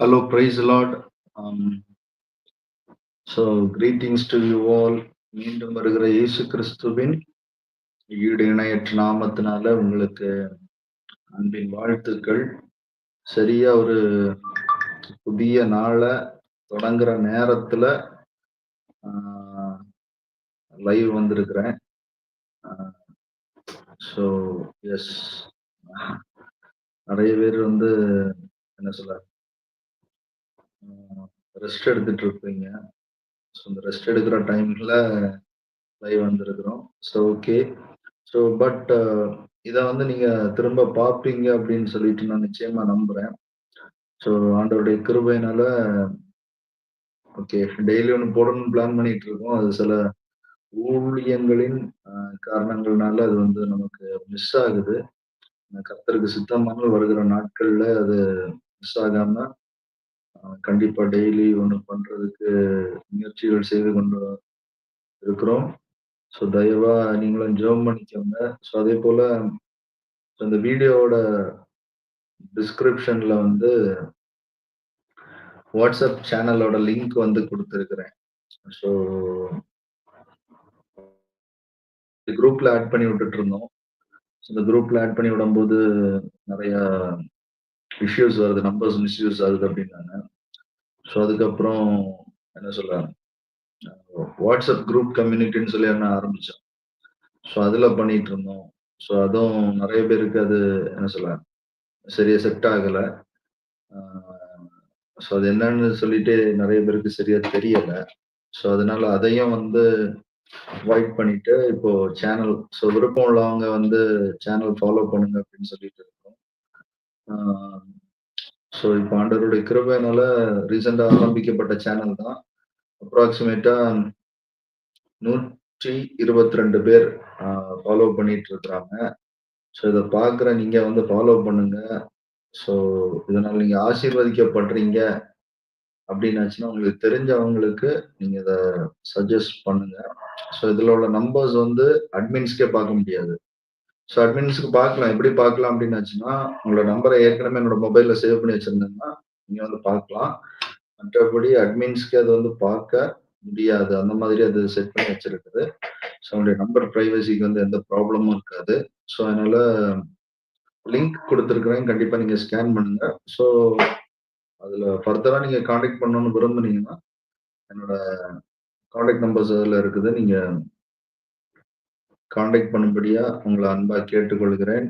Hello, praise the Lord. Um, so, greetings to you all. மீண்டும் வருகிற இயேசு கிறிஸ்துவின் ஈடு இணையற்ற நாமத்தினால உங்களுக்கு அன்பின் வாழ்த்துக்கள் சரியா ஒரு புதிய நாளை தொடங்குற நேரத்துல லைவ் வந்திருக்கிறேன் ஸோ எஸ் நிறைய பேர் வந்து என்ன சொல்ல ரெஸ்ட் எடுத்துட்டு இருப்பீங்க ஸோ இந்த ரெஸ்ட் எடுக்கிற டைம்ல லைவ் வந்திருக்கிறோம். ஸோ ஓகே ஸோ பட் இதை வந்து நீங்கள் திரும்ப பார்ப்பீங்க அப்படின்னு சொல்லிட்டு நான் நிச்சயமாக நம்புறேன். ஸோ ஆண்டோடைய கிருபையினால ஓகே டெய்லி ஒன்று போடணும்னு பிளான் பண்ணிட்டு இருக்கோம் அது சில ஊழியங்களின் காரணங்கள்னால அது வந்து நமக்கு மிஸ் ஆகுது. கர்த்தருக்கு சித்தமாக வருகிற நாட்களில் அது மிஸ் ஆகாமல் கண்டிப்பா டெய்லி ஒன்று பண்றதுக்கு முயற்சிகள் செய்து கொண்டு இருக்கிறோம். ஸோ தயவா நீங்களும் ஜோம் பண்ணிக்கோங்க. ஸோ அதே போல இந்த வீடியோவோட டிஸ்கிரிப்ஷன்ல வந்து வாட்ஸ்அப் சேனலோட லிங்க் வந்து கொடுத்துருக்குறேன். ஸோ குரூப்ல ஆட் பண்ணி விட்டுட்டு இருந்தோம். இந்த குரூப்ல ஆட் பண்ணி விடும்போது நிறைய இஷ்யூஸ் வருது நம்பர்ஸ் மிஸ்யூஸ் ஆகுது அப்படின்னாங்க. ஸோ அதுக்கப்புறம் என்ன சொல்ல வாட்ஸ்அப் குரூப் கம்யூனிட்டின்னு சொல்லி என்ன ஆரம்பித்தோம் ஸோ அதில் பண்ணிட்டு இருந்தோம். ஸோ அதுவும் நிறைய பேருக்கு அது என்ன சொல்ல சரியா செட் ஆகலை. ஸோ அது என்னன்னு சொல்லிட்டு நிறைய பேருக்கு சரியா தெரியல. ஸோ அதனால அதையும் வந்து அவாய்ட் பண்ணிட்டு இப்போ சேனல் ஸோ விருப்பம் உள்ளவங்க வந்து சேனல் ஃபாலோ பண்ணுங்க அப்படின்னு சொல்லிட்டு இருக்கோம். ஸோ இப்போ ஆண்டவருடைய கிருபையினால ரீசெண்டாக ஆரம்பிக்கப்பட்ட சேனல் தான். அப்ராக்சிமேட்டா நூற்றி இருபத்தி ரெண்டு பேர் ஃபாலோ பண்ணிட்டு இருக்கிறாங்க ஸோ இதை பார்க்குற நீங்க வந்து ஃபாலோ பண்ணுங்க. ஸோ இதனால் நீங்க ஆசீர்வதிக்கப்படுறீங்க. அப்படின்னாச்சுன்னா உங்களுக்கு தெரிஞ்சவங்களுக்கு நீங்க இதை சஜஸ்ட் பண்ணுங்க. ஸோ இதுல உள்ள நம்பர்ஸ் வந்து அட்மின்ஸ்க்கே பார்க்க முடியாது. ஸோ அட்மின்ஸுக்கு பார்க்கலாம். எப்படி பார்க்கலாம் அப்படின்னாச்சுன்னா உங்களோட நம்பரை ஏற்கனவே என்னோட மொபைல்ல சேவ் பண்ணி வச்சிருந்தேன்னா நீங்க வந்து பார்க்கலாம். மற்றபடி அட்மின்ஸ்க்கு அது வந்து பார்க்க முடியாது. அந்த மாதிரி அது செட் பண்ணி வச்சிருக்குது. ஸோ உங்களுடைய நம்பர் ப்ரைவசிக்கு வந்து எந்த ப்ராப்ளமும் இருக்காது. ஸோ அதனால லிங்க் கொடுத்துருக்குறேன். கண்டிப்பாக நீங்கள் ஸ்கேன் பண்ணுங்க. ஸோ அதில் ஃபர்தராக நீங்கள் காண்டாக்ட் பண்ணணும்னு விரும்புனீங்கன்னா என்னோட காண்டாக்ட் நம்பர்ஸ் அதில் இருக்குது. நீங்கள் காண்டாக்ட் பண்ணும்படியா உங்களை அன்பாக கேட்டுக்கொள்கிறேன்.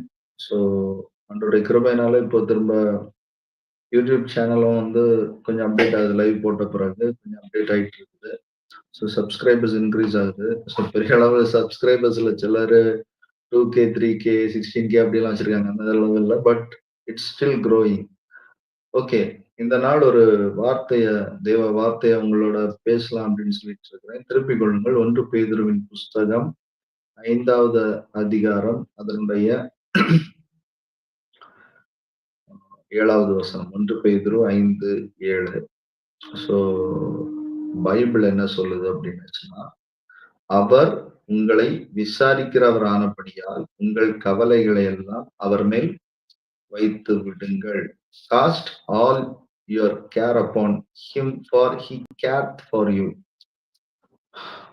ஸோ அன்றோடைய கிருபையினால இப்போ திரும்ப யூடியூப் சேனலும் வந்து கொஞ்சம் அப்டேட் ஆகுது லைவ் போட்ட பிறகு கொஞ்சம் அப்டேட் ஆகிட்டு இருக்குது. ஸோ சப்ஸ்கிரைபர்ஸ் இன்க்ரீஸ் ஆகுது. ஸோ பெரிய அளவு சப்ஸ்கிரைபர்ஸில் சிலர் two K three K sixteen K அப்படிலாம் வச்சிருக்காங்க. அந்த லெவலில் but it's still growing okay இந்த நாள் ஒரு வார்த்தையை தேவ வார்த்தையை உங்களோட பேசலாம் அப்படின்னு சொல்லிட்டு இருக்கிறேன். திருப்பிக் கொள்ளுங்கள். ஒன்று பேதுருவின் புஸ்தகம் ஐந்தாவது அதிகாரம் அதனுடைய ஏழாவது வசனம் ஒன்று பெய்தரும் ஐந்து ஏழு. ஸோ பைபிள் என்ன சொல்லுது அப்படின்னு அவர் உங்களை விசாரிக்கிறவர் ஆனபடியால் உங்கள் கவலைகளை எல்லாம் அவர் மேல் வைத்து விடுங்கள். Cast all your care upon him for he care for you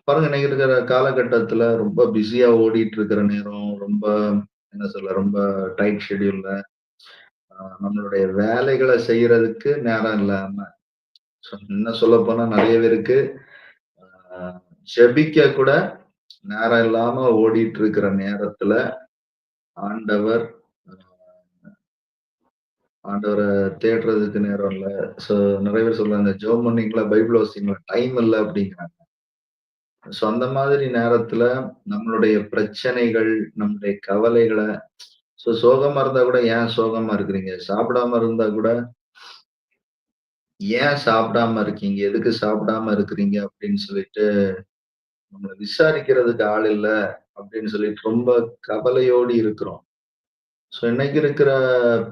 பாருங்க இன்னைக்கு இருக்கிற காலகட்டத்துல ரொம்ப பிஸியா ஓடிட்டு இருக்கிற நேரம் ரொம்ப என்ன சொல்ல ரொம்ப டைட் ஷெடியூல்ல நம்மளுடைய வேலைகளை செய்யறதுக்கு நேரம் இல்லாம. என்ன சொல்ல போனா நிறைய பேருக்கு ஜெபிக்க கூட நேரம் இல்லாம ஓடிட்டு இருக்கிற நேரத்துல ஆண்டவர் ஆண்டவரை தேடுறதுக்கு நேரம் இல்லை. ஸோ நிறைய பேர் சொல்றாங்க ஜோம் பண்ணீங்களா? பைபிள் வாசிங்களா? டைம் இல்லை அப்படிங்கிறாங்க. ஸோ அந்த மாதிரி நேரத்துல நம்மளுடைய பிரச்சனைகள் நம்மளுடைய கவலைகளை ஸோ சோகமா இருந்தா கூட ஏன் சோகமா இருக்கிறீங்க? சாப்பிடாம இருந்தா கூட ஏன் சாப்பிடாம இருக்கீங்க? எதுக்கு சாப்பிடாம இருக்கிறீங்க? அப்படின்னு சொல்லிட்டு நம்மளை விசாரிக்கிறதுக்கு ஆள் இல்லை அப்படின்னு சொல்லிட்டு ரொம்ப கவலையோடு இருக்கிறோம். ஸோ இன்னைக்கு இருக்கிற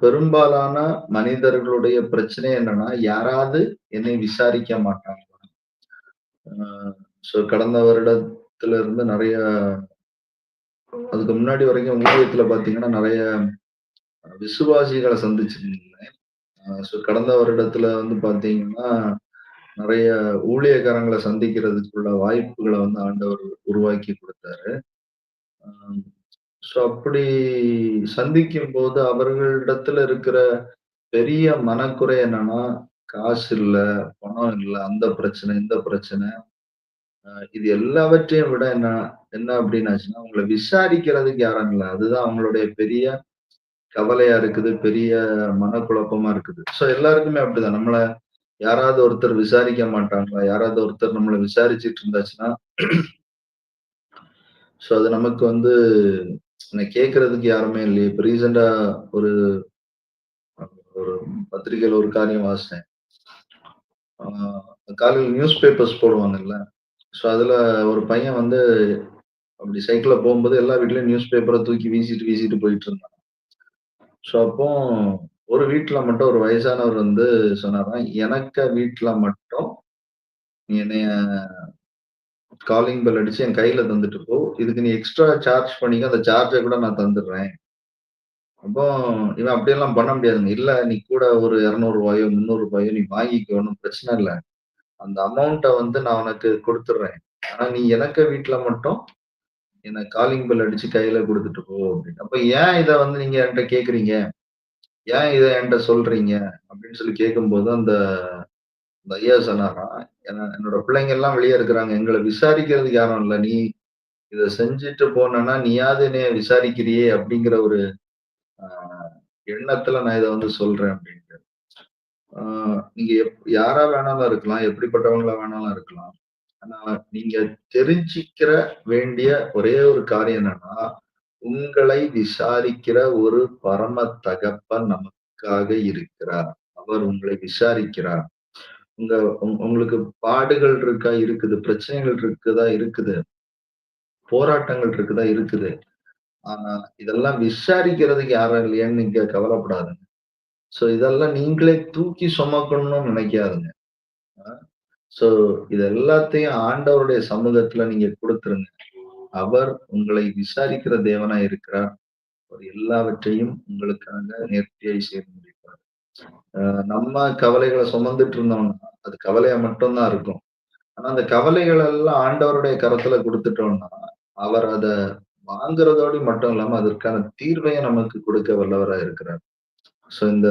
பெரும்பாலான மனிதர்களுடைய பிரச்சனை என்னன்னா யாராவது என்னை விசாரிக்க மாட்டாங்க. ஸோ கடந்த வருடத்துல இருந்து நிறைய அதுக்கு முன்னாடி வரைக்கும் ஊழியத்துல பாத்தீங்கன்னா நிறைய விசுவாசிகளை சந்திச்சிருந்தேன் ஸோ கடந்த வருடத்துல வந்து பார்த்தீங்கன்னா, நிறைய ஊழியக்காரங்களை சந்திக்கிறதுக்குள்ள வாய்ப்புகளை வந்து ஆண்டவர் உருவாக்கி கொடுத்தாரு ஸோ அப்படி சந்திக்கும் போது அவர்களிடத்துல இருக்கிற பெரிய மனக்குறை என்னன்னா, காசு இல்லை பணம் இல்லை அந்த பிரச்சனை, இந்த பிரச்சனை. இது எல்லாவற்றையும் விட என்ன என்ன அப்படின்னாச்சுன்னா அவங்கள விசாரிக்கிறதுக்கு யாரும் இல்ல. அதுதான் அவங்களுடைய பெரிய கவலையா இருக்குது. பெரிய மனக்குழப்பமா இருக்குது. ஸோ எல்லாருக்குமே அப்படிதான். நம்மளை யாராவது ஒருத்தர் விசாரிக்க மாட்டாங்களா? யாராவது ஒருத்தர் நம்மளை விசாரிச்சுட்டு இருந்தாச்சுன்னா, ஸோ அது நமக்கு வந்து என்ன கேட்கறதுக்கு யாருமே இல்லையே. இப்போ ரீசென்ட்டா ஒரு ஒரு பத்திரிகையில் ஒரு காரியம் வாசினேன் காலையில் நியூஸ் பேப்பர்ஸ் போடுவாங்கல்ல. ஸோ அதில் ஒரு பையன் வந்து அப்படி சைக்கிளில் போகும்போது எல்லா வீட்லேயும் நியூஸ் பேப்பரை தூக்கி வீசிட்டு, வீசிட்டு போயிட்டு இருந்தான். ஸோ அப்போ ஒரு வீட்டில் மட்டும் ஒரு வயசானவர் வந்து சொன்னாராம், "எனக்க வீட்டில் மட்டும் நீ என்னைய காலிங் பெல் அடிச்சு என் கையில தந்துட்டு போ. இதுக்கு நீ எக்ஸ்ட்ரா சார்ஜ் பண்ணிக்க. அந்த சார்ஜை கூட நான் தந்துடுறேன்." அப்போ இவன் அப்படியெல்லாம் பண்ண முடியாதுங்க. "இல்ல நீ கூட ஒரு இரநூறுபாயோ முந்நூறுபாயோ நீ வாங்கிக்கோ. ஒன்றும் பிரச்சனை இல்லை அந்த அமௌண்ட்டை வந்து நான் உனக்கு கொடுத்துட்றேன் ஆனா நீ எனக்க வீட்டில் மட்டும் என்ன காலிங் பெல் அடிச்சு கையில கொடுத்துட்டு போ" அப்படின்னு. அப்ப ஏன் இதை வந்து நீங்க என்கிட்ட கேட்குறீங்க ஏன் இதை என்கிட்ட சொல்றீங்க? அப்படின்னு சொல்லி கேட்கும்போது அந்த அந்த ஐயா சொன்னாராம், என்னோட பிள்ளைங்க எல்லாம் வெளியே இருக்கிறாங்க. எங்களை விசாரிக்கிறதுக்கு யாரும் இல்லை நீ இதை செஞ்சுட்டு போனன்னா, நீயாவது என்னைய விசாரிக்கிறியே அப்படிங்கிற ஒரு எண்ணத்துல நான் இதை வந்து சொல்றேன்" அப்படின்னு ஆ நீங்க எப் யாரா வேணாலும் இருக்கலாம். எப்படிப்பட்டவங்களா வேணாலும் இருக்கலாம். ஆனா நீங்க தெரிஞ்சுக்கிற வேண்டிய ஒரே ஒரு காரியம் என்னன்னா, உங்களை விசாரிக்கிற ஒரு பரம தகப்பன் நமக்காக இருக்கிறார். அவர் உங்களை விசாரிக்கிறார். உங்க உங் உங்களுக்கு பாடுகள் இருக்கா? இருக்குது. பிரச்சனைகள் இருக்குதா? இருக்குது. போராட்டங்கள் இருக்குதா? இருக்குது. ஆனா இதெல்லாம் விசாரிக்கிறதுக்கு யாரும் இல்லையான்னு நீங்க கவலைப்படாதீங்க. ஸோ இதெல்லாம் நீங்களே தூக்கி சுமக்கணும்னு நினைக்காதுங்க ஸோ இது எல்லாத்தையும் ஆண்டவருடைய சமூகத்துல நீங்க குடுத்துருங்க. அவர் உங்களை விசாரிக்கிற தேவனா இருக்கிறார். அவர் எல்லாவற்றையும் உங்களுக்காக நேர்த்தியாய் செய்து முடிப்பார். நம்ம கவலைகளை சுமந்துட்டு இருந்தோம்னா, அது கவலையா மட்டும் தான் இருக்கும். ஆனா அந்த கவலைகள் எல்லாம் ஆண்டவருடைய கரத்துல கொடுத்துட்டோம்னா அவர் அதை வாங்குறதோடு மட்டும் இல்லாம அதற்கான தீர்வையும் நமக்கு கொடுக்க வல்லவராக இருக்கிறார். ஸோ இந்த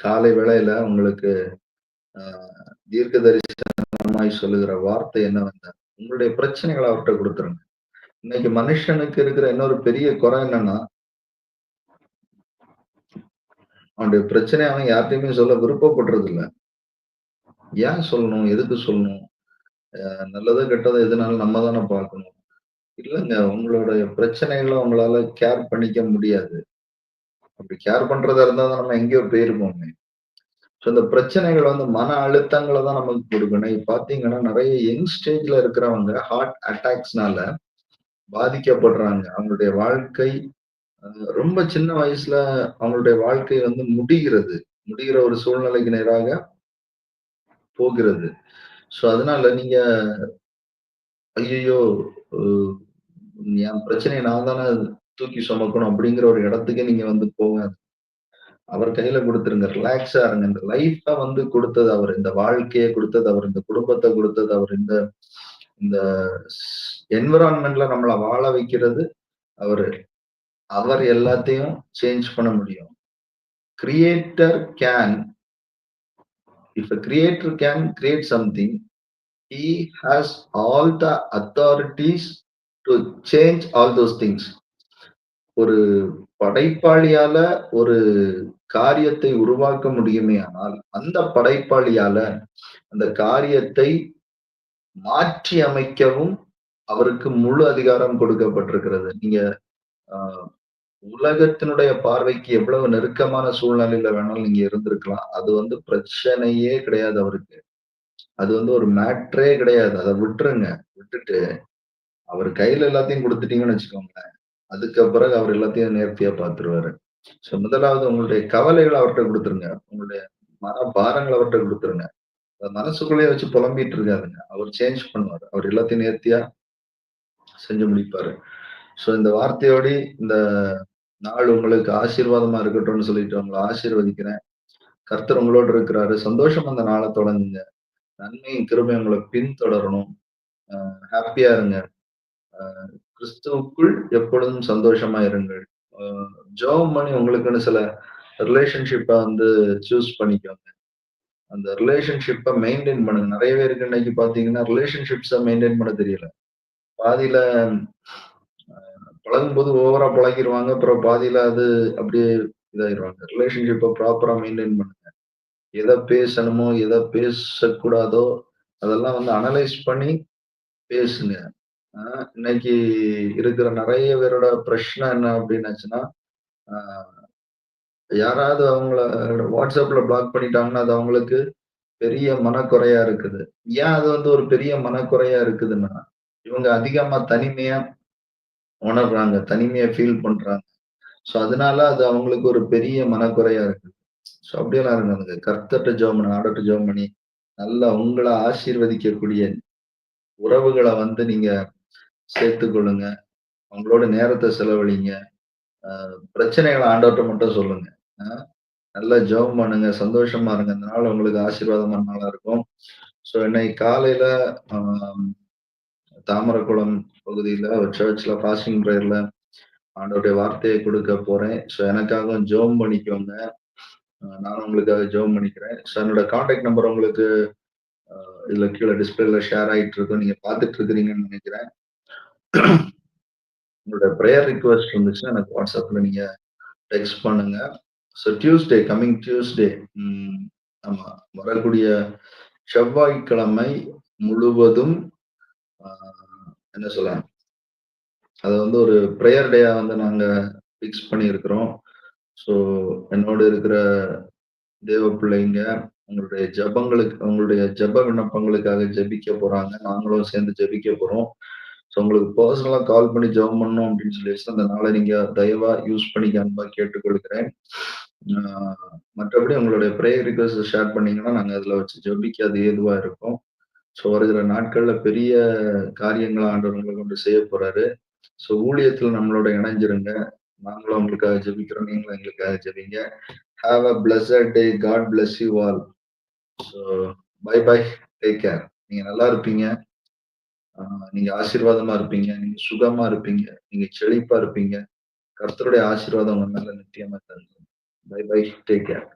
காலை வேளையில உங்களுக்கு தீர்க்க தரிசனமாய் சொல்லுகிற வார்த்தை என்னவென்றால், உங்களுடைய பிரச்சனைகளை அவர்ட்ட கொடுத்துருங்க இன்னைக்கு மனுஷனுக்கு இருக்கிற இன்னொரு பெரிய குறை என்னன்னா, அவனுடைய பிரச்சனை அவன் யார்கிட்டையுமே சொல்ல விருப்பப்படுறது இல்லை ஏன் சொல்லணும்? எதுக்கு சொல்லணும்? நல்லதோ, கெட்டதோ எதுனாலும் நம்ம தானே பார்க்கணும். இல்லங்க உங்களுடைய பிரச்சனைகளை உங்களால கேர் பண்ணிக்க முடியாது. அப்படி கேர் பண்றதா இருந்தா தான் நம்ம எங்கேயோ போயிருப்போமே. ஸோ இந்த பிரச்சனைகள் வந்து மன அழுத்தங்களை தான் நமக்கு கொடுக்கணும் இப்போ பார்த்தீங்கன்னா, நிறைய யங் ஸ்டேஜ்ல இருக்கிறவங்க ஹார்ட் அட்டாக்ஸ்னால பாதிக்கப்படுறாங்க. அவங்களுடைய வாழ்க்கை ரொம்ப சின்ன வயசுல அவங்களுடைய வாழ்க்கை வந்து முடிகிறது. முடிகிற ஒரு சூழ்நிலைக்கு நேராக போகிறது. ஸோ அதனால நீங்க ஐயோ என் பிரச்சனையை நான் தானே தூக்கி சுமக்கணும் அப்படிங்கிற ஒரு இடத்துக்கே நீங்க வந்து போகாது அவர் கையில கொடுத்துருங்க ரிலாக்ஸா இருங்க. இந்த லைஃப்ப வந்து கொடுத்தது அவர் இந்த வாழ்க்கையை கொடுத்தது அவர் இந்த குடும்பத்தை கொடுத்தது அவர் இந்த இந்த என்விரான்மெண்ட்ல நம்மளை நம்மள வாழ வைக்கிறது அவரு. அவர் எல்லாத்தையும் சேஞ்ச் பண்ண முடியும். Creator can if creator can create something, he has all the authorities to change all those things. ஒரு படைப்பாளியால ஒரு காரியத்தை உருவாக்க முடியுமே ஆனால் அந்த படைப்பாளியால அந்த காரியத்தை மாற்றி அமைக்கவும் அவருக்கு முழு அதிகாரம் கொடுக்கப்பட்டிருக்கிறது. நீங்க உலகத்தினுடைய பார்வைக்கு எவ்வளவு நெருக்கமான சூழ்நிலையில வேணாலும் நீங்க இருந்திருக்கலாம். அது வந்து பிரச்சனையே கிடையாது அவருக்கு. அது வந்து ஒரு மேட்ரே கிடையாது. அதை விட்டுருங்க. விட்டுட்டு அவர் கையில எல்லாத்தையும் கொடுத்துட்டீங்கன்னு வச்சுக்கோங்களேன். அதுக்கு பிறகு அவர் எல்லாத்தையும் நேர்த்தியா பார்த்துருவாரு. ஸோ முதலாவது உங்களுடைய கவலைகள் அவர்ட்ட குடுத்துருங்க. உங்களுடைய மன பாரங்கள் அவர்ட்ட குடுத்துருங்க. மனசுக்குள்ளேயே வச்சு புலம்பிட்டு இருக்காதுங்க அவர் சேஞ்ச் பண்ணுவாரு. அவர் எல்லாத்தையும் நேர்த்தியா செஞ்சு முடிப்பாரு. ஸோ இந்த வார்த்தையோடு இந்த நாள் உங்களுக்கு ஆசீர்வாதமா இருக்கட்டும்னு சொல்லிட்டு உங்களை ஆசீர்வதிக்கிறேன். கர்த்தர் உங்களோடு இருக்கிறாரு. சந்தோஷமா அந்த நாளை தொடங்குங்க. நன்மையும், கிருபையும் உங்களை பின்தொடரணும். ஹாப்பியா இருங்க. கிறிஸ்துவுக்குள் எப்பொழுதும் சந்தோஷமா இருங்கள். அ பண்ணி உங்களுக்குன்னு சில ரிலேஷன்ஷிப்ப வந்து சூஸ் பண்ணிக்கோங்க. அந்த ரிலேஷன்ஷிப்ப மெயின்டெயின் பண்ணுங்க. நிறைய பேருக்கு இன்னைக்கு பார்த்தீங்கன்னா, ரிலேஷன்ஷிப்ஸை மெயின்டெயின் பண்ண தெரியல. பாதியில பழகும்போது ஓவரா பழகிருவாங்க. அப்புறம் பாதியில அது அப்படியே இதாயிருவாங்க. ரிலேஷன்ஷிப்பை ப்ராப்பரா மெயின்டைன் பண்ணுங்க. எதை பேசணுமோ, எதை பேசக்கூடாதோ, அதெல்லாம் வந்து அனலைஸ் பண்ணி பேசுங்க. இன்னைக்கு இருக்கிற நிறைய பேரோட பிரச்சனை என்ன அப்படின்னாச்சுன்னா யாராவது அவங்கள வாட்ஸ்அப்ல பிளாக் பண்ணிட்டாங்கன்னா, அது அவங்களுக்கு பெரிய மனக்குறையா இருக்குது. ஏன் அது வந்து ஒரு பெரிய மனக்குறையா இருக்குதுன்னா, இவங்க அதிகமா தனிமையா உணர்றாங்க. தனிமையா ஃபீல் பண்றாங்க. ஸோ அதனால அது அவங்களுக்கு ஒரு பெரிய மனக்குறையா இருக்குது ஸோ அப்படியெல்லாம் இருக்காதுங்க. கர்த்தட்ட ஜெபம் ஆடட்ட ஜோமணி நல்லா உங்களை ஆசீர்வதிக்கக்கூடிய உறவுகளை வந்து நீங்க சேர்த்து கொள்ளுங்க. அவங்களோட நேரத்தை செலவழிங்க. பிரச்சனைகளை பிரச்சனைகள மட்டும் சொல்லுங்க. நல்லா ஜெபம் பண்ணுங்க. சந்தோஷமா இருங்க. இந்த நாள் உங்களுக்கு ஆசீர்வாதமான நாளா இருக்கும். ஸோ இன்னைக்கு காலையில தாமரக்குளம் பகுதியில ஒரு சர்ச்ல ஃபாஸ்டிங் ப்ரேயர்ல ஆண்டவருடைய வார்த்தையை கொடுக்க போறேன். ஸோ எனக்காகவும் ஜோம் பண்ணிக்கோங்க. அ நானும் உங்களுக்காக ஜோம் பண்ணிக்கிறேன். ஸோ என்னோட கான்டாக்ட் நம்பர் உங்களுக்கு இதுல கீழே டிஸ்ப்ளேல ஷேர் ஆயிட்டு இருக்கும். நீங்க பார்த்துட்டு இருக்கிறீங்கன்னு நினைக்கிறேன் உங்களோட ப்ரேயர் ரிக்வெஸ்ட் இருந்துச்சுன்னா எனக்கு வாட்ஸ்அப்பில் நீங்க டெக்ஸ்ட் பண்ணுங்க. ஸோ டியூஸ்டே கம்மிங் டியூஸ்டே ஆமாம் ஆமா. வரக்கூடிய செவ்வாய்க்கிழமை முழுவதும் என்ன சொல்ல? அதை வந்து ஒரு ப்ரேயர் டேயா வந்து நாங்க ஃபிக்ஸ் பண்ணியிருக்கிறோம். ஸோ என்னோடு இருக்கிற தேவ பிள்ளைங்க உங்களுடைய ஜெபங்களுக்கு உங்களுடைய ஜெப விண்ணப்பங்களுக்காக ஜெபிக்க போறாங்க. நாங்களும் சேர்ந்து ஜெபிக்க போகிறோம் ஸோ உங்களுக்கு பர்சனலாக கால் பண்ணி ஜெபம் பண்ணணும் அப்படின்னு சொல்லிருச்சுன்னா, அந்த நாளை நீங்கள் தயவா யூஸ் பண்ணிக்க அன்பா கேட்டுக்கொள்கிறேன். மற்றபடி உங்களுடைய ப்ரேயர் ரிக்வஸ்ட் ஷேர் பண்ணீங்கன்னா, நாங்கள் அதில் வச்சு ஜெபிக்க அது ஏதுவாக இருக்கும். ஸோ வருகிற நாட்கள்ல பெரிய காரியங்களை ஆண்டவர் கொண்டு செய்ய போறாரு. ஸோ ஊழியத்தில் நம்மளோட இணைஞ்சிருங்க. நாங்களும் உங்களுக்காக ஜெபிக்கிறோம். நீங்களும் எங்களுக்காக ஜெபிங்க. Have a blessed day. God bless you all. So bye bye. Take care. நீங்க நல்லா இருப்பீங்க. ஆ நீங்க ஆசீர்வாதமா இருப்பீங்க. நீங்க சுகமா இருப்பீங்க. நீங்க செழிப்பா இருப்பீங்க. கர்த்தருடைய ஆசீர்வாதம் உங்க மேல நிச்சயமா தருங்க பை பை. Take care.